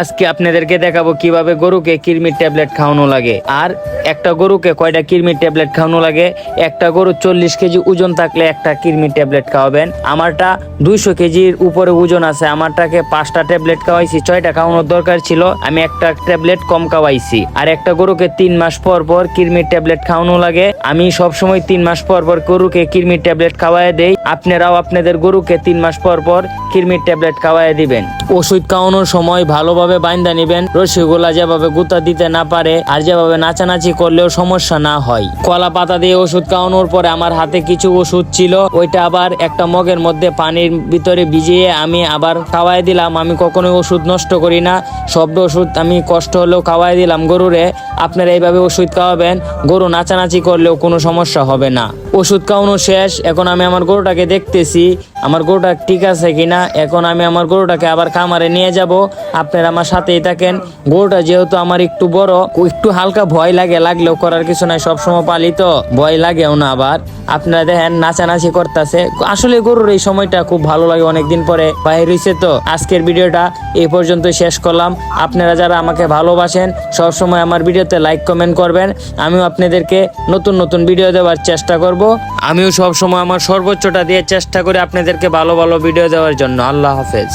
আজকে আপনাদেরকে দেখাবো কীভাবে গরুকে কিরমির ট্যাবলেট খাওয়ানো লাগে। আর একটা গরুকে কয়টা কিরমির ট্যাবলেট খাওয়ানো লাগে? একটা গরু চল্লিশ কেজি ওজন থাকলে একটা কিরমির ট্যাবলেট খাওয়াবেন। আমারটা দুইশো কেজির উপরে ওজন আছে। আমারটাকে পাঁচটা ট্যাবলেট খাওয়াইছি, ছয়টা খাওয়ানোর দরকার ছিল। আমি একটা ট্যাবলেট কম খাওয়াইছি। আর একটা গরুকে তিন মাস পর পর কিরমির ট্যাবলেট খাওয়ানো লাগে। আমি সব সময় তিন মাস পর পর গরুকে কিরমির ট্যাবলেট খাওয়াই দেই। আপনারাও আপনাদের গরুকে তিন মাস পর পর কিরমির ট্যাবলেট খাওয়াই দিবেন। ওষুধ খাওয়ানোর সময় ভালোভাবে বাইন্দা নিবেন। রসিগুলা যেভাবে গুতা দিতে না পারে আর যেভাবে নাচানাচি করলেও সমস্যা না হয়। কলা পাতা দিয়ে ওষুধ খাওয়ানোর পরে আমার হাতে কিছু ওষুধ ছিল। ওইটা আবার একটা মগের মধ্যে পানির ভিতরে ভিজিয়ে আমি আবার খাওয়াই দিলাম। আমি কখনোই ওষুধ নষ্ট করি না। সব ওষুধ আমি কষ্ট হলেও খাওয়াই দিলাম। গরুরে, আপনারা এইভাবে ওষুধ খাওয়াবেন। গরু নাচানাচি করলেও কোনো সমস্যা হবে না। ওষুধ খাওয়ানো শেষ, এখন আমি আমার গরুটাকে দেখতেছি, আমার গরুটা ঠিক আছে কিনা, এখন আমি আমার গরুটাকে আবার খামারে নিয়ে যাব। আপনারা আমার সাথেই থাকেন। গরুটা যেহেতু আমার একটু বড়, একটু হালকা ভয় লাগে, লাগলেও করার কিছু নাই সবসময় পালি তো ভয় লাগেও না আবার। আপনারা দেখেন, নাচানাচি করতেছে। আসলে গরুর এই সময়টা খুব ভালো লাগে, অনেকদিন পরে বাইরে হয়েছে তো। আজকের ভিডিওটা এই পর্যন্ত শেষ করলাম। আপনারা যারা আমাকে ভালোবাসেন, সবসময় আমার ভিডিওতে লাইক, কমেন্ট করবেন। আমিও আপনাদেরকে নতুন নতুন ভিডিও দেওয়ার চেষ্টা করব। আমিও সব সময় আমার সর্বোচ্চটা দিয়ে চেষ্টা করি আপনাদেরকে ভালো ভালো ভিডিও দেওয়ার জন্য। আল্লাহ হাফেজ।